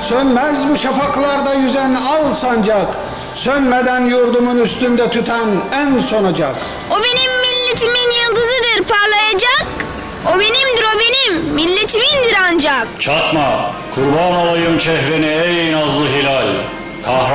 Sönmez bu şafaklarda yüzen al sancak. Sönmeden yurdumun üstünde tüten en son ocak. O benim milletimin yıldızıdır parlayacak. O benimdir o benim milletimindir ancak. Çatma, kurban olayım çehreni ey nazlı hilal.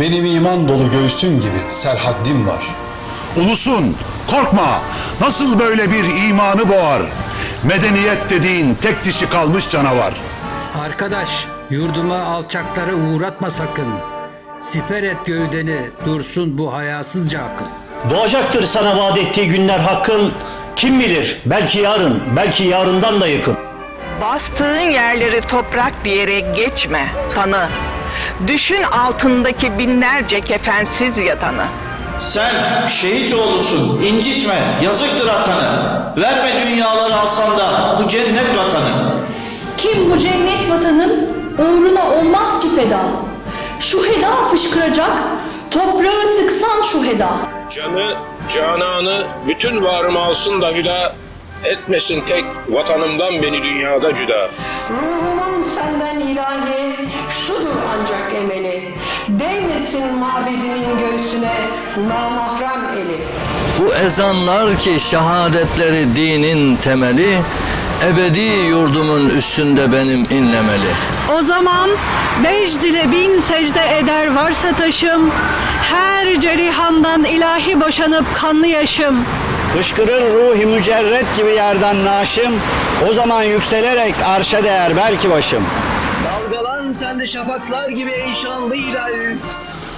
Benim iman dolu göğsüm gibi serhaddim var. Ulusun, korkma. Nasıl böyle bir imanı boğar? Medeniyet dediğin tek dişi kalmış canavar. Arkadaş, yurduma alçakları uğratma sakın. Siper et gövdeni, dursun bu hayasızca akıl. Doğacaktır sana vaat ettiği günler hakkın. Kim bilir, belki yarın, belki yarından da yakın. Bastığın yerleri toprak diyerek geçme, tanı. Düşün altındaki binlerce kefensiz yatanı. Sen şehit oğlusun, incitme, yazıktır atanı. Verme dünyaları alsan da bu cennet vatanı. Kim bu cennet vatanın uğruna olmaz ki feda. Şu heda fışkıracak, toprağı sıksan şu heda. Canı, cananı, bütün varımı alsın da hüda, etmesin tek vatanımdan beni dünyada cüda. Ruhumun senden ilahi, emeli. Değmesin mabedinin göğsüne namahrem eli. Bu ezanlar ki şehadetleri dinin temeli, ebedi yurdumun üstünde benim inlemeli. O zaman vecd ile bin secde eder varsa taşım, her cerihamdan ilahi boşanıp kanlı yaşım. Fışkırır ruhi mücerret gibi yerden naşım. O zaman yükselerek arşa değer belki başım. Dalgalan sen de şafaklar gibi ey şanlı hilal.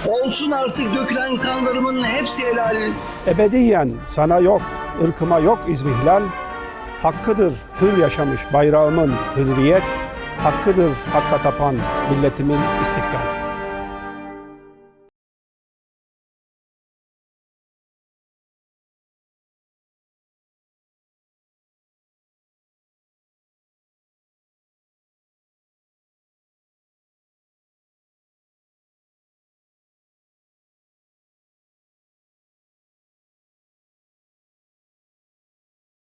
Olsun artık dökülen kanlarımın hepsi helal. Ebediyen sana yok, ırkıma yok izmihlal. Hakkıdır hür yaşamış bayrağımın hürriyet. Hakkıdır hakka tapan milletimin istiklal.